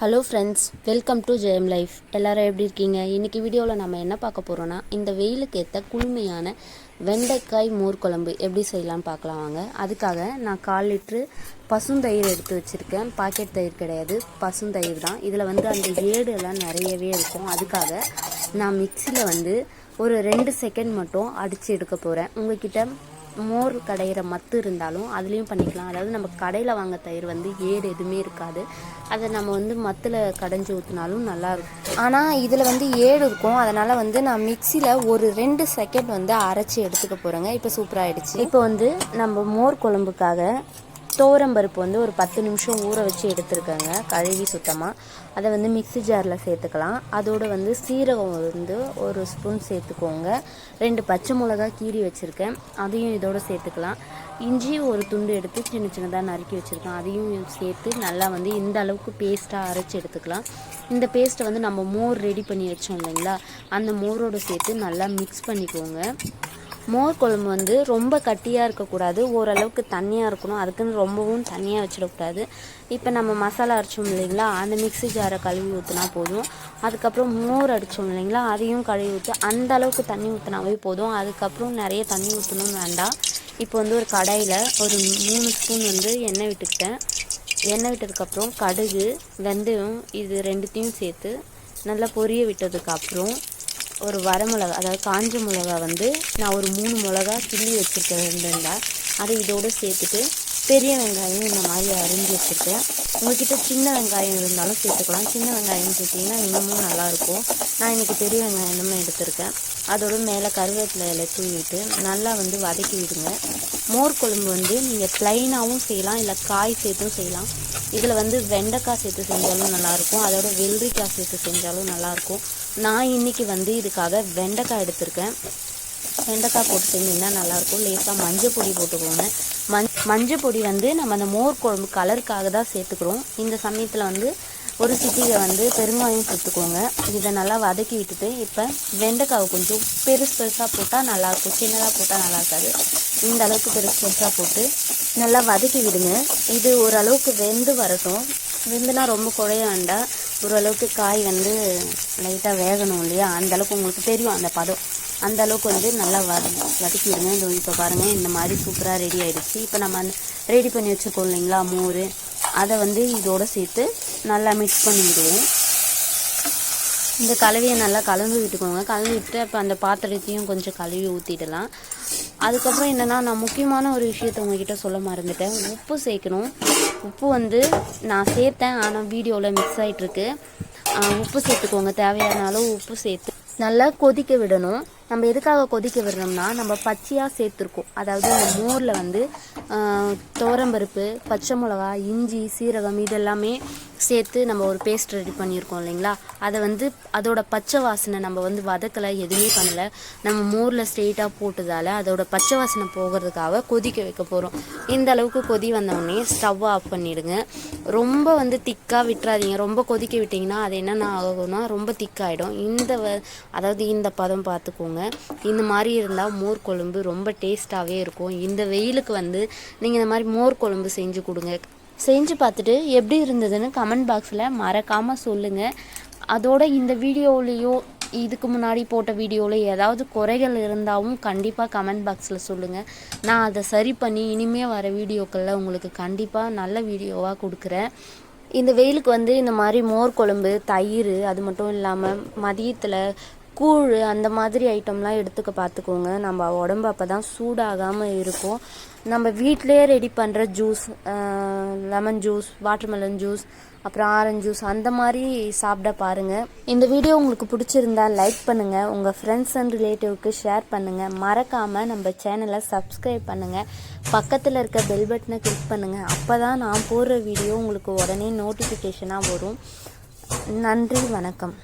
Hello friends welcome to Jayam life எல்லோரும் எப்படி இருக்கீங்க? இன்றைக்கி வீடியோவில் நம்ம என்ன பார்க்க போகிறோன்னா இந்த வெயிலுக்கு ஏற்ற குளுமையான வெண்டைக்காய் மோர் குழம்பு எப்படி செய்யலாம்னு பார்க்கலாம் வாங்க. அதுக்காக நான் கால் லிட்ரு பசுந்தயிர் எடுத்து வச்சுருக்கேன். பாக்கெட் தயிர் கிடையாது பசுந்தயிர் தான். இதில் வந்து அந்த ஏடு எல்லாம் நிறையவே இருக்கும். அதுக்காக நான் மிக்சியில் வந்து ஒரு ரெண்டு செகண்ட் மட்டும் அடித்து எடுக்க போகிறேன் உங்ககிட்ட மோர் கடையிற மத்து இருந்தாலும் அதுலேயும் பண்ணிக்கலாம். அதாவது நம்ம கடையில் வாங்க தயிர் வந்து ஏடு எதுவுமே இருக்காது. அதை நம்ம வந்து மத்தில் கடைஞ்சி ஊற்றினாலும் நல்லாயிருக்கும் ஆனால் இதில் வந்து ஏடு இருக்கும். அதனால் வந்து நான் மிக்சியில் ஒரு ரெண்டு செகண்ட் வந்து அரைச்சி எடுத்துக்க போகிறேங்க இப்போ சூப்பராகிடுச்சு இப்போ வந்து நம்ம மோர் குழம்புக்காக பருப்பு வந்து ஒரு பத்து நிமிஷம் ஊற வச்சு எடுத்துருக்கேங்க கழுவி சுத்தமாக அதை வந்து மிக்ஸி ஜாரில் சேர்த்துக்கலாம். அதோடு வந்து சீரகம் வந்து ஒரு ஸ்பூன் சேர்த்துக்கோங்க. ரெண்டு பச்சை மிளகா கீறி வச்சுருக்கேன். அதையும் இதோடு சேர்த்துக்கலாம். இஞ்சி ஒரு துண்டு எடுத்து சின்ன சின்னதாக நறுக்கி வச்சுருக்கேன். அதையும் சேர்த்து நல்லா வந்து இந்த அளவுக்கு பேஸ்ட்டாக அரைச்சி எடுத்துக்கலாம். இந்த பேஸ்ட்டை வந்து நம்ம மோர் ரெடி பண்ணி வச்சோம் இல்லைங்களா? அந்த மோரோடு சேர்த்து நல்லா மிக்ஸ் பண்ணிக்கோங்க. மோர் குழம்பு வந்து ரொம்ப கட்டியாக இருக்கக்கூடாது. ஓரளவுக்கு தண்ணியாக இருக்கணும். அதுக்குன்னு ரொம்பவும் தண்ணியாக வச்சிடக்கூடாது. இப்போ நம்ம மசாலா அரைச்சோம் இல்லைங்களா? அந்த மிக்ஸி ஜாரை கழுவி ஊற்றினா போதும். அதுக்கப்புறம் மோர் அடித்தோம் இல்லைங்களா? அதையும் கழுவி ஊற்றி அந்த அளவுக்கு தண்ணி ஊற்றினாவே போதும். அதுக்கப்புறம் நிறைய தண்ணி ஊற்றணும்னு வேண்டாம். இப்போ வந்து ஒரு கடாயில் ஒரு மூணு ஸ்பூன் வந்து எண்ணெய் விட்டுக்கிட்டேன். எண்ணெய் விட்டதுக்கப்புறம் கடுகு வெந்தயம் இது ரெண்டுத்தையும் சேர்த்து நல்லா பொரிய விட்டதுக்கப்புறம் ஒரு வரமிளகா அதாவது காஞ்ச மிளகா வந்து நான் ஒரு மூணு மிளகா கிள்ளி வச்சுருக்கேன் ரெண்டு ரெண்டாக அதை இதோடு சேர்த்துட்டு பெரிய வெங்காயம் இந்த மாதிரி அரிஞ்சு வச்சுருக்கேன். உங்கள்கிட்ட சின்ன வெங்காயம் இருந்தாலும் சேர்த்துக்கலாம். சின்ன வெங்காயம் சேர்த்திங்கன்னா இன்னமும் நல்லாயிருக்கும். நான் இன்றைக்கி பெரிய வெங்காயம் தான் எடுத்திருக்கேன். அதோட மேலே கருவேப்பிலை இலை தூவிட்டு நல்லா வந்து வதக்கி விடுங்க. மோர் குழம்பு வந்து நீங்கள் ப்ளைனாகவும் செய்யலாம் இல்லை காய் சேர்த்தும் செய்யலாம். இதில் வந்து வெண்டைக்காய் சேர்த்து செஞ்சாலும் நல்லாயிருக்கும். அதோட வெள்ளரிக்காய் சேர்த்து செஞ்சாலும் நல்லாயிருக்கும். நான் இன்றைக்கி வந்து இதுக்காக வெண்டைக்காய் எடுத்திருக்கேன். வெண்டைக்காய் போட்டு செஞ்சிங்கன்னா நல்லாயிருக்கும். லேசாக மஞ்சள் பொடி போட்டுக்கோங்க. மஞ் மஞ்சள் பொடி வந்து நம்ம அந்த மோர் குழம்பு கலருக்காக தான் சேர்த்துக்கிறோம். இந்த சமயத்தில் வந்து ஒரு சிட்டிகை வந்து பெருங்காயம் சேர்த்துக்கோங்க. இதை நல்லா வதக்கி விட்டுட்டு இப்போ வெண்டைக்காவை கொஞ்சம் பெருசு பெருசாக போட்டால் நல்லாயிருக்கும். சின்னதாக போட்டால் நல்லா இருக்காது இந்த அளவுக்கு பெருசு பெருசாக போட்டு நல்லா வதக்கி விடுங்க. இது ஓரளவுக்கு வெந்து வரட்டும். வெந்துனா ரொம்ப குழைய வேண்டாம். ஓரளவுக்கு காய் வந்து லைட்டாக வேகணும் இல்லையா? அந்தளவுக்கு உங்களுக்கு தெரியும் அந்த பதம். அந்த அளவுக்கு வந்து நல்லா வத வதக்கிடுங்க. இந்த இப்போ பாருங்கள் இந்த மாதிரி சூப்பராக ரெடி ஆகிடுச்சு இப்போ நம்ம அந்த ரெடி பண்ணி வச்சுருக்கோம் இல்லைங்களா மோர். அதை வந்து இதோடு சேர்த்து நல்லா மிக்ஸ் பண்ணி விடுவோம். இந்த கலவையை நல்லா கலந்து விட்டுக்கோங்க. கலந்து விட்டு இப்போ அந்த பாத்திரத்தையும் கொஞ்சம் கழுவி ஊற்றிடலாம் அதுக்கப்புறம் என்னென்னா நான் முக்கியமான ஒரு விஷயத்த உங்ககிட்ட சொல்ல மறந்துட்டேன். உப்பு சேர்க்கணும். உப்பு வந்து நான் சேர்த்தேன் ஆனால் வீடியோவில் மிக்ஸ் ஆகிட்டுருக்கு உப்பு சேர்த்துக்கோங்க. தேவையான அளவு உப்பு சேர்த்து நல்லா கொதிக்க விடணும். நம்ம எதுக்காக கொதிக்க விடுறோம்னா நம்ம பச்சையாக சேர்த்துருக்கோம். அதாவது இந்த மோரில் வந்து துவரம்பருப்பு பச்சை மிளகா இஞ்சி சீரகம் இதெல்லாமே சேர்த்து நம்ம ஒரு பேஸ்ட் ரெடி பண்ணியிருக்கோம் இல்லைங்களா? அதை வந்து அதோட பச்சை வாசனை நம்ம வந்து வதக்கலை எதுவுமே பண்ணலை. நம்ம மோரில் ஸ்ட்ரெயிட்டாக போட்டதால் அதோட பச்சை வாசனை போகிறதுக்காக கொதிக்க வைக்க போகிறோம் இந்த அளவுக்கு கொதி வந்தோடனே ஸ்டவ் ஆஃப் பண்ணிவிடுங்க ரொம்ப வந்து திக்காக விட்டுறாதீங்க. ரொம்ப கொதிக்க விட்டிங்கன்னா அது என்னென்ன ஆகும்னா ரொம்ப திக்காகிடும் இந்த வ அதாவது இந்த பதம் பார்த்துக்கோங்க. இந்த மாதிரி இருந்தால் மோர் குழம்பு ரொம்ப டேஸ்ட்டாகவே இருக்கும். இந்த வெயிலுக்கு வந்து நீங்கள் இந்த மாதிரி மோர் குழம்பு செஞ்சு கொடுங்க. செஞ்சு பார்த்துட்டு எப்படி இருந்ததுன்னு கமெண்ட் பாக்ஸில் மறக்காமல் சொல்லுங்கள் அதோட இந்த வீடியோலேயோ இதுக்கு முன்னாடி போட்ட வீடியோவில் ஏதாவது குறைகள் இருந்தாலும் கண்டிப்பாக கமெண்ட் பாக்ஸில் சொல்லுங்கள் நான் அதை சரி பண்ணி இனிமேல் வர வீடியோக்களில் உங்களுக்கு கண்டிப்பாக நல்ல வீடியோவாக கொடுக்குறேன். இந்த வெயிலுக்கு வந்து இந்த மாதிரி மோர் குழம்பு தயிர் அது மட்டும் இல்லாமல் மதியத்தில் கூழ் அந்த மாதிரி ஐட்டம்லாம் எடுத்துக்க பார்த்துக்கோங்க. நம்ம உடம்பு அப்போ தான் சூடாகாமல் இருக்கும். நம்ம வீட்டிலே ரெடி பண்ணுற juice lemon juice watermelon juice அப்புறம் ஆரஞ்சு ஜூஸ் அந்த மாதிரி சாப்பிட பாருங்கள் இந்த வீடியோ உங்களுக்கு பிடிச்சிருந்தா லைக் பண்ணுங்கள் உங்கள் ஃப்ரெண்ட்ஸ் அண்ட் ரிலேட்டிவ்க்கு ஷேர் பண்ணுங்கள் மறக்காமல் நம்ம சேனலை சப்ஸ்கிரைப் பண்ணுங்கள் பக்கத்தில் இருக்க பெல் பட்டனை கிளிக் பண்ணுங்கள் அப்போ தான் நான் போடுற வீடியோ உங்களுக்கு உடனே நோட்டிஃபிகேஷனாக வரும். நன்றி வணக்கம்.